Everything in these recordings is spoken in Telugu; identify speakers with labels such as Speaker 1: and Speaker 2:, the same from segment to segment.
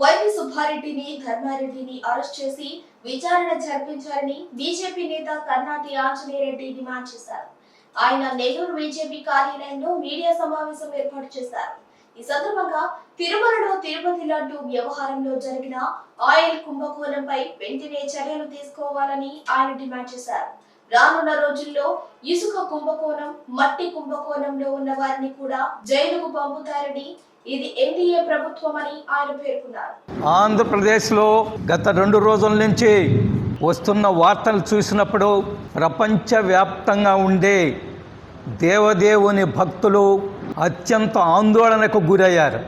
Speaker 1: వైవి సుబ్బారెడ్డిని ధర్మారెడ్డిని అరెస్ట్ చేసి విచారణ జరిపించాలని బీజేపీ నేత కర్ణాటి ఆంజనేయరెడ్డి డిమాండ్ చేశారు. ఆయన నెల్లూరు బీజేపీ కార్యాలయంలో మీడియా సమావేశం ఏర్పాటు చేశారు. ఈ సందర్భంగా తిరుమలలో తిరుపతి లడ్డు వ్యవహారంలో జరిగిన ఆయిల్ కుంభకోణంపై వెంటనే చర్యలు తీసుకోవాలని ఆయన డిమాండ్ చేశారు. రానున్న రోజుల్లో ఇసుక కుంభకోణం మట్టి కుంభకోణంలో ఉన్న వారిని కూడా జైలుకు పంపుతారని ఇది ఎన్డీఏ ప్రభుత్వమని ఆయన పేర్కొన్నారు.
Speaker 2: ఆంధ్రప్రదేశ్లో గత రెండు రోజుల నుంచి వస్తున్న వార్తలు చూసినప్పుడు ప్రపంచవ్యాప్తంగా ఉండే దేవదేవుని భక్తులు అత్యంత ఆందోళనకు గురయ్యారు.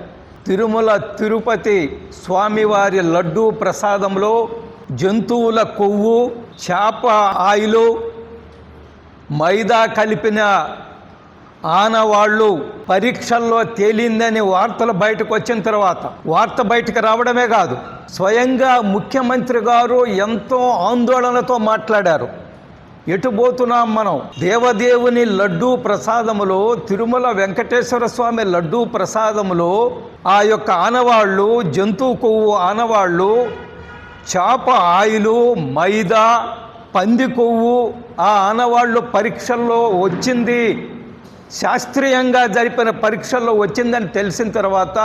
Speaker 2: తిరుమల తిరుపతి స్వామివారి లడ్డూ ప్రసాదంలో జంతువుల కొవ్వు చేప ఆయిలు మైదా కలిపిన ఆనవాళ్ళు పరీక్షల్లో తేలిందని వార్తలు బయటకు వచ్చిన తర్వాత వార్త బయటకు రావడమే కాదు స్వయంగా ముఖ్యమంత్రి గారు ఎంతో ఆందోళనతో మాట్లాడారు. ఎటు పోతున్నాం మనం? దేవదేవుని లడ్డూ ప్రసాదములో తిరుమల వెంకటేశ్వర స్వామి లడ్డూ ప్రసాదములో ఆ యొక్క ఆనవాళ్ళు జంతువు కొవ్వు ఆనవాళ్ళు చేప ఆయిలు మైదా పంది కొవ్వు ఆ ఆనవాళ్ళు పరీక్షల్లో వచ్చింది. శాస్త్రీయంగా జరిపిన పరీక్షల్లో వచ్చిందని తెలిసిన తర్వాత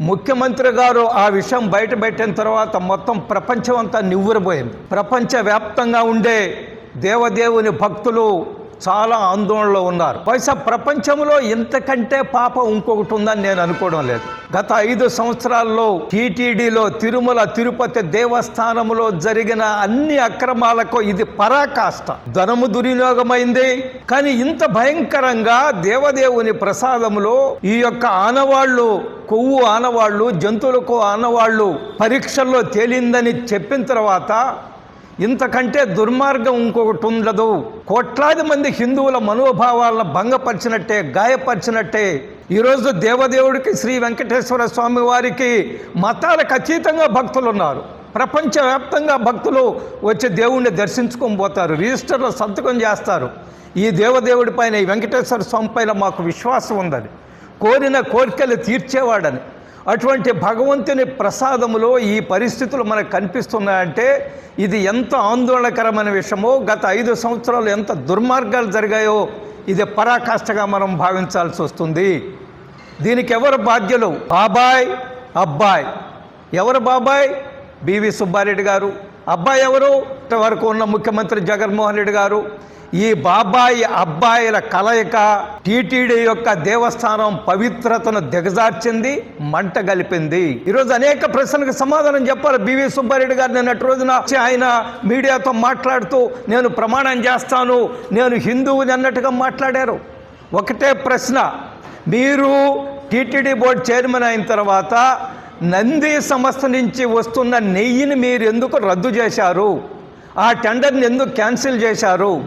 Speaker 2: ముఖ్యమంత్రి గారు ఆ విషయం బయట పెట్టిన తర్వాత మొత్తం ప్రపంచం అంతా నివ్వురబోయింది. ప్రపంచవ్యాప్తంగా ఉండే దేవదేవుని భక్తులు చాలా ఆందోళనలో ఉన్నారు. బహుశా ప్రపంచంలో ఇంతకంటే పాపం ఇంకొకటి ఉందని నేను అనుకోవడం లేదు. గత ఐదు సంవత్సరాల్లో టీటీడీలో తిరుమల తిరుపతి దేవస్థానంలో జరిగిన అన్ని అక్రమాలకు ఇది పరాకాష్ట. ధనము దుర్వినియోగమైంది. కానీ ఇంత భయంకరంగా దేవదేవుని ప్రసాదములో ఈ యొక్క ఆనవాళ్ళు కొవ్వు ఆనవాళ్ళు జంతువులకు ఆనవాళ్ళు పరీక్షల్లో తేలిందని చెప్పిన తర్వాత ఇంతకంటే దుర్మార్గం ఇంకొకటి ఉండదు. కోట్లాది మంది హిందువుల మనోభావాలను భంగపరిచినట్టే గాయపరిచినట్టే ఈరోజు దేవదేవుడికి శ్రీ వెంకటేశ్వర స్వామి వారికి మతాలకు అతీతంగా భక్తులు ఉన్నారు ప్రపంచవ్యాప్తంగా భక్తులు వచ్చి దేవుణ్ణి దర్శించుకొని పోతారు రిజిస్టర్లో సంతకం చేస్తారు. ఈ దేవదేవుడి పైన ఈ వెంకటేశ్వర స్వామి పైన మాకు విశ్వాసం ఉందని కోరిన కోరికలు తీర్చేవాడని. అటువంటి భగవంతుని ప్రసాదములో ఈ పరిస్థితులు మనకు కనిపిస్తున్నాయంటే ఇది ఎంత ఆందోళనకరమైన విషయమో గత ఐదు సంవత్సరాలు ఎంత దుర్మార్గాలు జరిగాయో ఇది పరాకాష్ఠగా మనం భావించాల్సి వస్తుంది. దీనికి ఎవరు బాధ్యులు? బాబాయ్ అబ్బాయ్. ఎవరు బాబాయ్? బివి సుబ్బారెడ్డి గారు. అబ్బాయి ఎవరు? వరకు ఉన్న ముఖ్యమంత్రి జగన్మోహన్ రెడ్డి గారు. ఈ బాబాయి అబ్బాయిల కలయిక టీటీడీ యొక్క దేవస్థానం పవిత్రతను దిగజార్చింది మంట గలిపింది. ఈరోజు అనేక ప్రశ్నలకు సమాధానం చెప్పారు బివి సుబ్బారెడ్డి గారు నిన్నటి రోజున ఆయన మీడియాతో మాట్లాడుతూ నేను ప్రమాణం చేస్తాను. నేను హిందువుని అన్నట్టుగా మాట్లాడారు. ఒకటే ప్రశ్న. మీరు టీటీడీ బోర్డు చైర్మన్ అయిన తర్వాత నంది సంస్థ నుంచి వస్తున్న నెయ్యిని మీరు ఎందుకు రద్దు చేశారు? ఆ టెండర్ని ఎందుకు క్యాన్సిల్ చేశారు?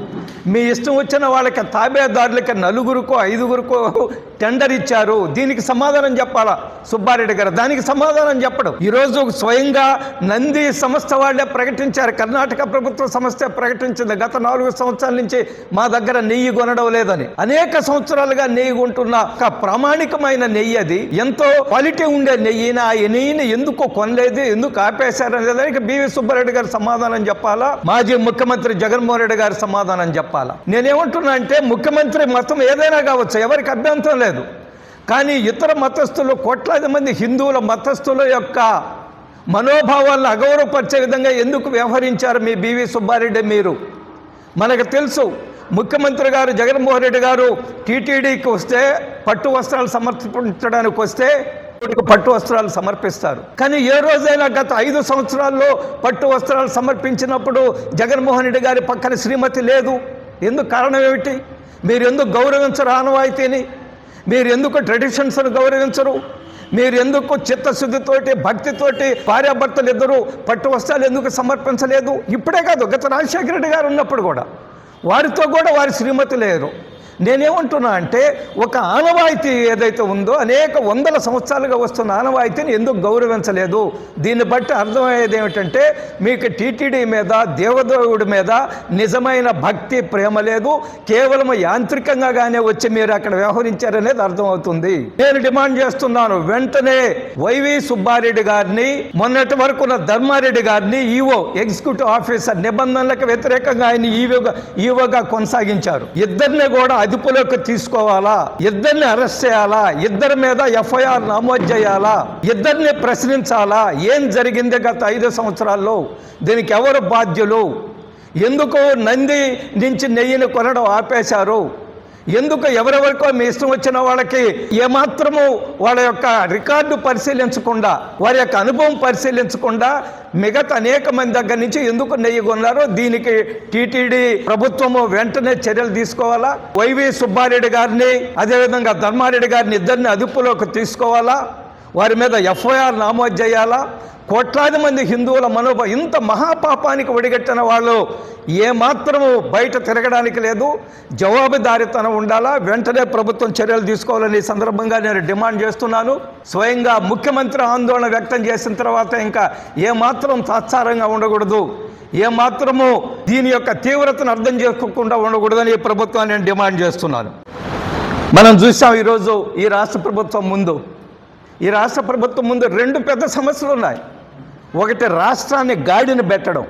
Speaker 2: మీ ఇష్టం వచ్చిన వాళ్ళకి తాబేదారులకి నలుగురికో ఐదుగురికో టెండర్ ఇచ్చారు దీనికి సమాధానం చెప్పాలా? సుబ్బారెడ్డి గారు దానికి సమాధానం చెప్పడం. ఈరోజు స్వయంగా నంది సంస్థ వాళ్ళే ప్రకటించారు. కర్ణాటక ప్రభుత్వ సంస్థ ప్రకటించింది. గత నాలుగు సంవత్సరాల నుంచి మా దగ్గర నెయ్యి కొనడం లేదని. అనేక సంవత్సరాలుగా నెయ్యి కొంటున్న ఒక ప్రామాణికమైన నెయ్యి అది. ఎంతో క్వాలిటీ ఉండే నెయ్యిని ఆ నెయ్యిని ఎందుకు కొనలేదు ఎందుకు ఆపేశారు దానికి బివి సుబ్బారెడ్డి గారు సమాధానం చెప్పాలా? మాజీ ముఖ్యమంత్రి జగన్మోహన్ రెడ్డి గారు సమాధానం చెప్పాలా? నేనేమంటున్నా అంటే ముఖ్యమంత్రి మతం ఏదైనా కావచ్చు ఎవరికి అభ్యంతరం లేదు. కానీ ఇతర మతస్థులు కోట్లాది మంది హిందువుల మతస్థుల యొక్క మనోభావాలను అగౌరవపరిచే విధంగా ఎందుకు వ్యవహరించారు మీ బీవీ సుబ్బారెడ్డి మీరు? మనకు తెలుసు ముఖ్యమంత్రి గారు జగన్మోహన్ రెడ్డి గారు టీటీడీకి వస్తే పట్టు వస్త్రాలు సమర్పించడానికి వస్తే పట్టు వస్త్రాలు సమర్పిస్తారు. కానీ ఏ రోజైనా గత ఐదు సంవత్సరాల్లో పట్టు వస్త్రాలు సమర్పించినప్పుడు జగన్మోహన్ రెడ్డి గారి పక్కన శ్రీమతి లేదు. ఎందుకు కారణం ఏమిటి? మీరు ఎందుకు గౌరవించరు ఆనవాయితీని? మీరు ఎందుకు ట్రెడిషన్స్ను గౌరవించరు? మీరు ఎందుకు చిత్తశుద్ధితోటి భక్తితోటి భార్యాభర్తలు ఇద్దరు పట్టు వస్త్రాలు ఎందుకు సమర్పించలేదు? ఇప్పుడే కాదు గత రాజశేఖర రెడ్డి గారు ఉన్నప్పుడు కూడా. వారితో కూడా వారి శ్రీమతి లేరు నేనేమంటున్నా అంటే ఒక ఆనవాయితీ ఏదైతే ఉందో అనేక వందల సంవత్సరాలుగా వస్తున్న ఆనవాయితీని ఎందుకు గౌరవించలేదు? దీన్ని బట్టి అర్థమయ్యేది ఏమిటంటే మీకు టీటీడీ మీద దేవదేవుడి మీద నిజమైన భక్తి ప్రేమ లేదు. కేవలం యాంత్రికంగానే వచ్చి మీరు అక్కడ వ్యవహరించారనేది అర్థమవుతుంది. నేను డిమాండ్ చేస్తున్నాను వెంటనే వైవి సుబ్బారెడ్డి గారిని మొన్నటి వరకు ఉన్న ధర్మారెడ్డి గారిని ఈవో ఎగ్జిక్యూటివ్ ఆఫీసర్ నిబంధనలకు వ్యతిరేకంగా ఆయన ఈవోగా ఈవోగా కొనసాగించారు. ఇద్దరిని కూడా అదుపులోకి తీసుకోవాలా? ఇద్దరిని అరెస్ట్ చేయాలా? ఇద్దరి మీద ఎఫ్ఐఆర్ నమోదు చేయాలా? ఇద్దరిని ప్రశ్నించాలా? ఏం జరిగింది గత ఐదు సంవత్సరాల్లో? దీనికి ఎవరు బాధ్యులు? ఎందుకు నంది నుంచి నెయ్యిని కొనడం ఆపేశారు? ఎందుకు ఎవరెవరికో మీ ఇష్టం వచ్చిన వాళ్ళకి ఏమాత్రము వాళ్ళ యొక్క రికార్డు పరిశీలించకుండా వారి యొక్క అనుభవం పరిశీలించకుండా మిగతా అనేక మంది దగ్గర నుంచి ఎందుకు నెయ్యి కొన్నారో దీనికి టీటీడీ ప్రభుత్వము వెంటనే చర్యలు తీసుకోవాలా? వైవి సుబ్బారెడ్డి గారిని అదేవిధంగా ధర్మారెడ్డి గారిని ఇద్దరిని అదుపులోకి తీసుకోవాలా? వారి మీద ఎఫ్ఐఆర్ నమోదు చేయాలా? కోట్లాది మంది హిందువుల మనోభ ఇంత మహాపాపానికి ఒడిగట్టిన వాళ్ళు ఏమాత్రము బయట తిరగడానికి లేదు. జవాబుదారితనం ఉండాలా? వెంటనే ప్రభుత్వం చర్యలు తీసుకోవాలని ఈ సందర్భంగా నేను డిమాండ్ చేస్తున్నాను. స్వయంగా ముఖ్యమంత్రి ఆందోళన వ్యక్తం చేసిన తర్వాత ఇంకా ఏమాత్రం తాత్సారంగా ఉండకూడదు. ఏమాత్రము దీని యొక్క తీవ్రతను అర్థం చేసుకోకుండా ఉండకూడదని ఈ ప్రభుత్వాన్ని నేను డిమాండ్ చేస్తున్నాను. మనం చూసాం ఈరోజు ఈ రాష్ట్ర ప్రభుత్వం ముందు ఈ రాష్ట్ర ప్రభుత్వం ముందు రెండు పెద్ద సమస్యలు ఉన్నాయి. ఒకటి రాష్ట్రాన్ని గాడిని పెట్టడం.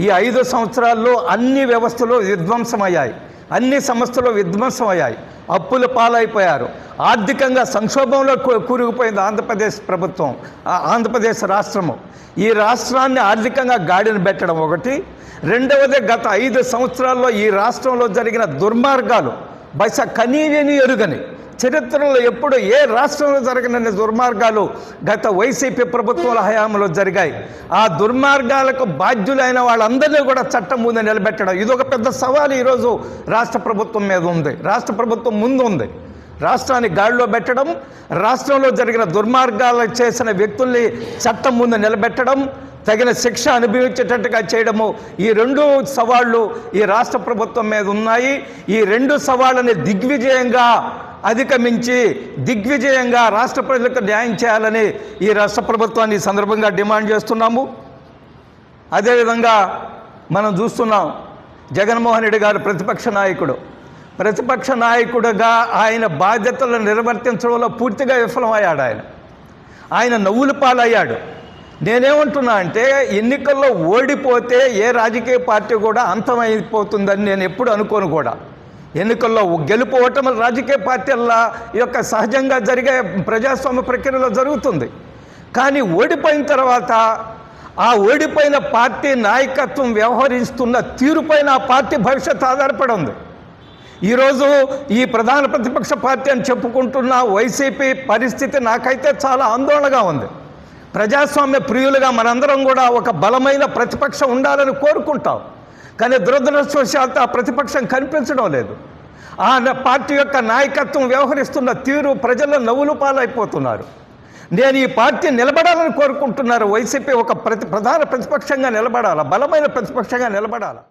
Speaker 2: ఈ ఐదు సంవత్సరాల్లో అన్ని వ్యవస్థలు విధ్వంసమయ్యాయి. అన్ని సంస్థలు విధ్వంసమయ్యాయి. అప్పుల పాలైపోయారు. ఆర్థికంగా సంక్షోభంలో కూరుకుపోయింది ఆంధ్రప్రదేశ్ ప్రభుత్వం ఆ ఆంధ్రప్రదేశ్ రాష్ట్రము. ఈ రాష్ట్రాన్ని ఆర్థికంగా గాడిని పెట్టడం ఒకటి. రెండవది గత ఐదు సంవత్సరాల్లో ఈ రాష్ట్రంలో జరిగిన దుర్మార్గాలు బహుశా కనీవేని ఎరుగని చరిత్రలో ఎప్పుడు ఏ రాష్ట్రంలో జరగనన్ని దుర్మార్గాలు గత వైసీపీ ప్రభుత్వాల హయాంలో జరిగాయి. ఆ దుర్మార్గాలకు బాధ్యులైన వాళ్ళందరినీ కూడా చట్టం ముందు నిలబెట్టడం. ఇది ఒక పెద్ద సవాలు ఈరోజు రాష్ట్ర ప్రభుత్వం మీద ఉంది. రాష్ట్ర ప్రభుత్వం ముందు ఉంది. రాష్ట్రాన్ని గాడిలో పెట్టడం రాష్ట్రంలో జరిగిన దుర్మార్గాలు చేసిన వ్యక్తుల్ని చట్టం ముందు నిలబెట్టడం తగిన శిక్ష అనుభవించేటట్టుగా చేయడము ఈ రెండు సవాళ్ళు ఈ రాష్ట్ర ప్రభుత్వం మీద ఉన్నాయి. ఈ రెండు సవాళ్ళని దిగ్విజయంగా అధిగమించి దిగ్విజయంగా రాష్ట్ర ప్రజలకు న్యాయం చేయాలని ఈ రాష్ట్ర ప్రభుత్వాన్ని ఈ సందర్భంగా డిమాండ్ చేస్తున్నాము. అదేవిధంగా మనం చూస్తున్నాం జగన్మోహన్ రెడ్డి గారు ప్రతిపక్ష నాయకుడు. ప్రతిపక్ష నాయకుడుగా ఆయన బాధ్యతలను నిర్వర్తించడంలో పూర్తిగా విఫలమయ్యాడు ఆయన. ఆయన నవ్వుల పాలయ్యాడు. నేనేమంటున్నా అంటే ఎన్నికల్లో ఓడిపోతే ఏ రాజకీయ పార్టీ కూడా అంతమైపోతుందని నేను ఎప్పుడు అనుకోను కూడా. ఎన్నికల్లో గెలుపు రాజకీయ పార్టీల యొక్క సహజంగా జరిగే ప్రజాస్వామ్య ప్రక్రియలో జరుగుతుంది. కానీ ఓడిపోయిన తర్వాత ఆ ఓడిపోయిన పార్టీ నాయకత్వం వ్యవహరిస్తున్న తీరుపైన ఆ పార్టీ భవిష్యత్తు ఆధారపడి ఉంది. ఈరోజు ఈ ప్రధాన ప్రతిపక్ష పార్టీ అని చెప్పుకుంటున్న వైసీపీ పరిస్థితి నాకైతే చాలా ఆందోళనగా ఉంది. ప్రజాస్వామ్య ప్రియులుగా మనందరం కూడా ఒక బలమైన ప్రతిపక్షం ఉండాలని కోరుకుంటాం. కానీ దురదృష్టవశాత్ ఆ ప్రతిపక్షం కనిపించడం లేదు. ఆ పార్టీ యొక్క నాయకత్వం వ్యవహరిస్తున్న తీరు ప్రజల నవ్వులు పాలైపోతున్నారు. నేను ఈ పార్టీ నిలబడాలని కోరుకుంటున్నారు. వైసీపీ ఒక ప్రతి ప్రధాన ప్రతిపక్షంగా నిలబడాలా? బలమైన ప్రతిపక్షంగా నిలబడాలా?